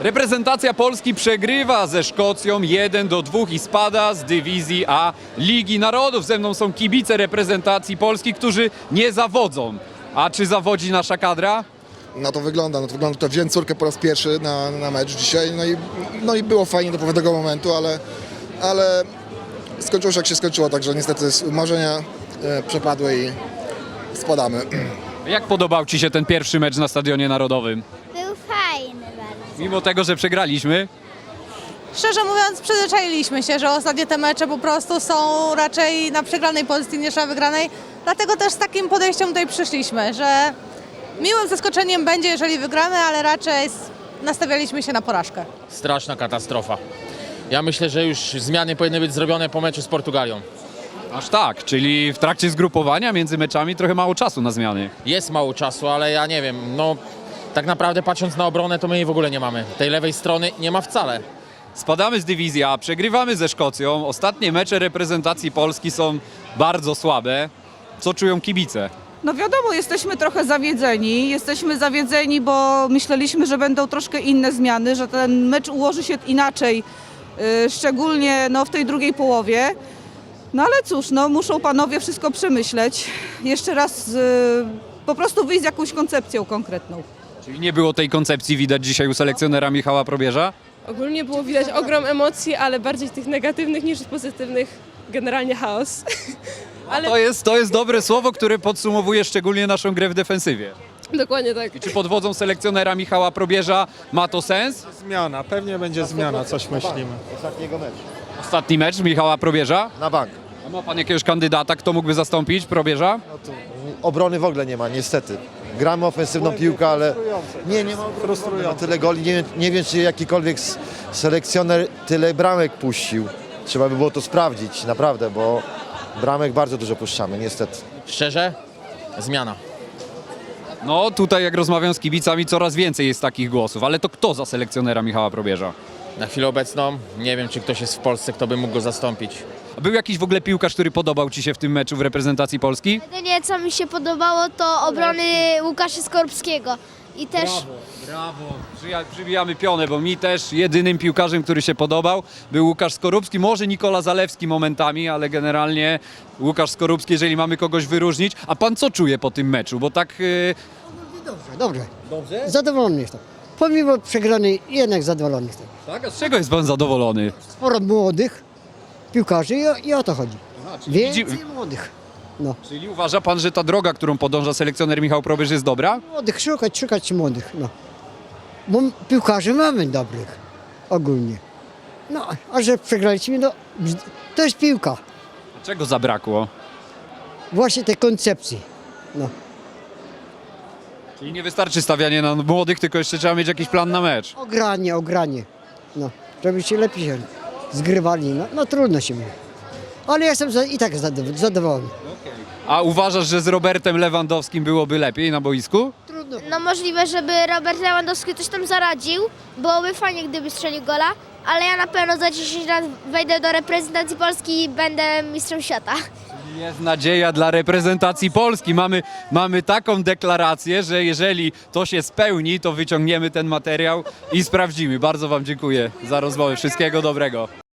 Reprezentacja Polski przegrywa ze Szkocją 1 do 2 i spada z dywizji A Ligi Narodów. Ze mną są kibice reprezentacji Polski, którzy nie zawodzą. A czy zawodzi nasza kadra? Na to wygląda, na to wygląda, to wziąłem córkę po raz pierwszy na, na mecz dzisiaj, no i, no i było fajnie do pewnego momentu, ale, ale skończyło się jak się skończyło, także niestety marzenia e, przepadły i spadamy. Jak podobał Ci się ten pierwszy mecz na Stadionie Narodowym? Bardzo. Mimo tego, że przegraliśmy, Szczerze mówiąc, przyzwyczailiśmy się, że ostatnie te mecze po prostu są raczej na przegranej pozycji niż na wygranej. Dlatego też z takim podejściem tutaj przyszliśmy, że miłym zaskoczeniem będzie, jeżeli wygramy, ale raczej s- nastawialiśmy się na porażkę. straszna katastrofa. Ja myślę, że już zmiany powinny być zrobione po meczu z Portugalią. aż tak, czyli w trakcie zgrupowania między meczami trochę mało czasu na zmiany. Jest mało czasu, ale ja nie wiem, no tak naprawdę patrząc na obronę, to my jej w ogóle nie mamy. Tej lewej strony nie ma wcale. Spadamy z dywizji A, przegrywamy ze Szkocją. Ostatnie mecze reprezentacji Polski są bardzo słabe. Co czują kibice? No wiadomo, jesteśmy trochę zawiedzeni. Jesteśmy zawiedzeni, bo myśleliśmy, że będą troszkę inne zmiany, że ten mecz ułoży się inaczej, y, szczególnie no, w tej drugiej połowie. No ale cóż, no, muszą panowie wszystko przemyśleć. Jeszcze raz y, po prostu wyjść z jakąś koncepcją konkretną. Czyli nie było tej koncepcji widać dzisiaj u selekcjonera Michała Probierza? Ogólnie było widać ogrom emocji, ale bardziej tych negatywnych niż pozytywnych. Generalnie chaos. Ale To jest, to jest dobre słowo, które podsumowuje szczególnie naszą grę w defensywie. dokładnie tak. Czy pod wodzą selekcjonera Michała Probierza ma to sens? Zmiana, pewnie będzie zmiana, coś myślimy. ostatniego meczu. Ostatni mecz Michała Probierza? Na bank. A ma pan jakiegoś kandydata, kto mógłby zastąpić Probierza? No to obrony w ogóle nie ma, niestety. Gramy ofensywną piłkę, ale nie, nie ma frustrujące. Tyle goli, nie, wiem- nie wiem czy jakikolwiek selekcjoner tyle bramek puścił. Trzeba by było to sprawdzić, naprawdę, bo bramek bardzo dużo puszczamy, niestety. Szczerze, zmiana. No tutaj jak rozmawiam z kibicami coraz więcej jest takich głosów, ale to kto za selekcjonera Michała Probierza? Na chwilę obecną nie wiem, czy ktoś jest w Polsce, kto by mógł go zastąpić. A był jakiś w ogóle piłkarz, który podobał Ci się w tym meczu w reprezentacji Polski? Jedynie co mi się podobało to obrony Łukasza Skorupskiego. I też Brawo, Przyja- przybijamy pionę, bo mi też jedynym piłkarzem, który się podobał był Łukasz Skorupski, może Nikola Zalewski momentami, ale generalnie Łukasz Skorupski, jeżeli mamy kogoś wyróżnić. A pan co czuje po tym meczu? Bo tak yy, Dobrze. Dobrze? Zadowolony jestem. Pomimo przegranej, jednak zadowolony jestem. tak? A z czego jest pan zadowolony? Sporo młodych piłkarzy i o, i o to chodzi. Więcej widzi- młodych. No, Czyli uważa pan, że ta droga, którą podąża selekcjoner Michał Probierz jest dobra? młodych, szukać, szukać młodych, no. Bo piłkarzy mamy dobrych, ogólnie. No, a że przegraliśmy, no, to jest piłka. Czego zabrakło? Właśnie tej koncepcji. No. Czyli nie wystarczy stawianie na młodych, tylko jeszcze trzeba mieć jakiś plan na mecz. Ogranie, ogranie. No, żeby się lepiej się zgrywali, no, no trudno się mówi. Ale ja jestem za, i tak zadow- zadowolony. A uważasz, że z Robertem Lewandowskim byłoby lepiej na boisku? Trudno. no możliwe, żeby Robert Lewandowski coś tam zaradził. Byłoby fajnie, gdyby strzelił gola. Ale ja na pewno za 10 lat wejdę do reprezentacji Polski i będę mistrzem świata. Jest nadzieja dla reprezentacji Polski. Mamy, mamy taką deklarację, że jeżeli to się spełni, to wyciągniemy ten materiał i sprawdzimy. Bardzo Wam dziękuję za rozmowę. Wszystkiego dobrego.